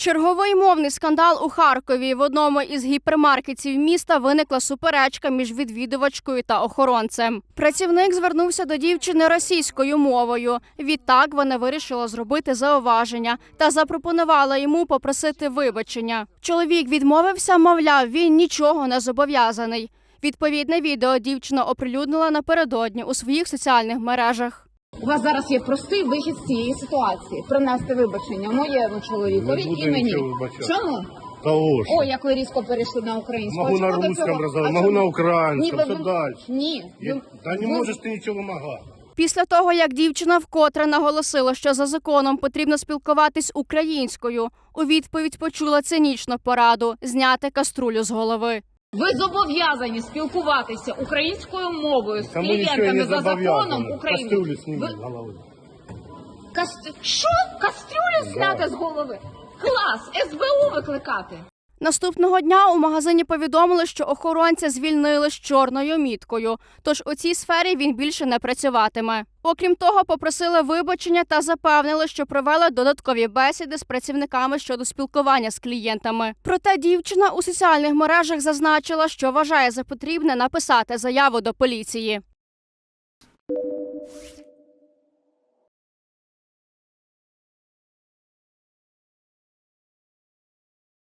Черговий мовний скандал у Харкові. В одному із гіпермаркетів міста виникла суперечка між відвідувачкою та охоронцем. Працівник звернувся до дівчини російською мовою. Відтак вона вирішила зробити зауваження та запропонувала йому попросити вибачення. Чоловік відмовився, мовляв, він нічого не зобов'язаний. Відповідне відео дівчина оприлюднила напередодні у своїх соціальних мережах. У вас зараз є простий вихід з цієї ситуації. Принести вибачення моєму чоловікові Не буду і мені. нічого вибачати. Чому? Того ж. О, як ви різко перейшли на українську. Могу А на чому русском цього- а могу чому? на Ні, украинском, все ви- дальше. Ні. Я- ви- Да не ви- можешь ты ничего вымогать. Після того, як дівчина вкотре наголосила, що за законом потрібно спілкуватись українською, у відповідь почула цинічну пораду зняти каструлю з голови. Ви зобов'язані спілкуватися українською мовою з Кому клієнтами не за законом забавляю. України. Кастрюлю сними Ви... с. Каст... Що? Кастрюлю зняти з голови? Клас! СБУ викликати. Наступного дня у магазині повідомили, що охоронця звільнили з чорною міткою. Тож у цій сфері він більше не працюватиме. Окрім того, попросили вибачення та запевнили, що провели додаткові бесіди з працівниками щодо спілкування з клієнтами. Проте дівчина у соціальних мережах зазначила, що вважає за потрібне написати заяву до поліції.